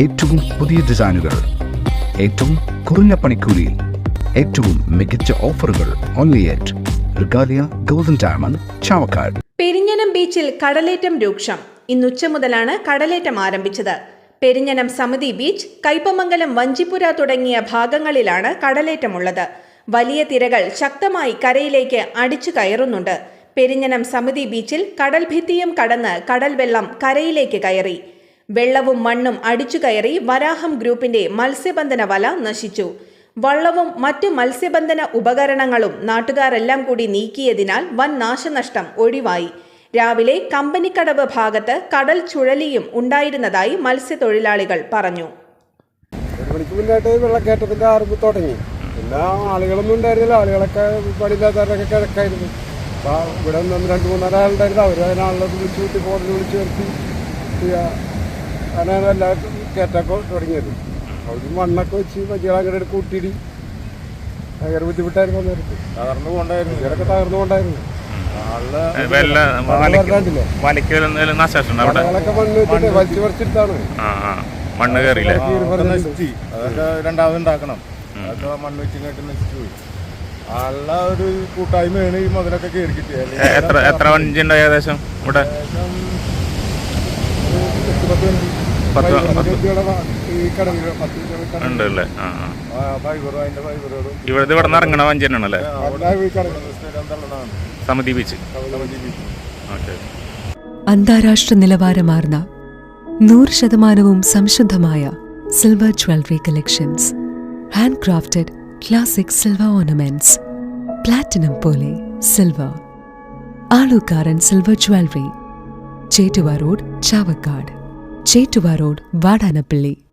ഏറ്റവും പുതിയ ഡിസൈനുകൾ ഏറ്റവും കുറഞ്ഞ പണിക്കൂലിയിൽ ഏറ്റവും മികച്ച ഓഫറുകൾ only at Regalia Golden Diamond Chavakkad Perinjanam ബീച്ചിൽ കടലേറ്റം രൂക്ഷം. ഇന്നുച്ച മുതലാണ് കടലേറ്റം ആരംഭിച്ചത്. പെരിഞ്ഞനം സമിതി ബീച്ച് കൈപ്പമംഗലം വഞ്ചിപ്പുര തുടങ്ങിയ ഭാഗങ്ങളിലാണ് കടലേറ്റമുള്ളത്. വലിയ തിരകൾ ശക്തമായി കരയിലേക്ക് അടിച്ചു കയറുന്നുണ്ട്. പെരിഞ്ഞനം സമിതി ബീച്ചിൽ കടൽ ഭിത്തിയും കടന്ന് കടൽ വെള്ളം കരയിലേക്ക് കയറി. വെള്ളവും മണ്ണും അടിച്ചു കയറി വരാഹം ഗ്രൂപ്പിന്റെ മത്സ്യബന്ധന വല നശിച്ചു. വള്ളവും മറ്റു മത്സ്യബന്ധന ഉപകരണങ്ങളും നാട്ടുകാരെല്ലാം കൂടി നീക്കിയതിനാൽ വൻ നാശനഷ്ടം ഒഴിവായി. രാവിലെ കമ്പനിക്കടവ് ഭാഗത്ത് കടൽ ചുഴലിയും ഉണ്ടായിരുന്നതായി മത്സ്യത്തൊഴിലാളികൾ പറഞ്ഞു. ഇവിടെ നിന്ന് രണ്ട് മൂന്നാൽ ആളുണ്ടായിരുന്നു അവർ അതിനാളെ വിളിച്ചു കൂട്ടി ഫോണിൽ വിളിച്ചു വരുത്തി. അങ്ങനെയാണ് എല്ലാവർക്കും കയറ്റമൊക്കെ തുടങ്ങിയത്. അവിടെ മണ്ണൊക്കെ വെച്ച് വലിയ അങ്ങനെ കൂട്ടിയിടി. ഭയങ്കര ബുദ്ധിമുട്ടായിരുന്നു നേരത്ത് തകർന്നു കൊണ്ടായിരുന്നു ഇവരൊക്കെ തകർന്നു കൊണ്ടായിരുന്നു മണ്ണ് കയറിയില്ലേ അതൊക്കെ അതൊക്കെ രണ്ടാമത് ഉണ്ടാക്കണം. അതൊക്കെ മണ്ണ് വെച്ച് കേട്ട് നശിച്ചു പോയി. ആളുടെ ഒരു കൂട്ടായ്മയാണ് ഈ മുതലൊക്കെ കയറി കിട്ടിയത്. എത്ര എത്ര വഞ്ചി ഉണ്ടായി ഏകദേശം ഇവിടെ? പത്ത് പത്ത് ആ ഫൈബറുകളും. ഇവിടെ ഇവിടെ നിന്ന് ഇറങ്ങണ വഞ്ചി തന്നെയാണല്ലേ? സമിതി ബീച്ച്. സമിതി ബീച്ച്. ഓക്കെ. അന്താരാഷ്ട്ര നിലവാരമാർന്ന നൂറ് ശതമാനവും സംശുദ്ധമായ silver jewellery collections. Hand crafted classic silver ornaments. Platinum പോലെ silver. Alukkaran silver jewellery. Chettuva road Chavakkad. Chettuva road Vadanappally.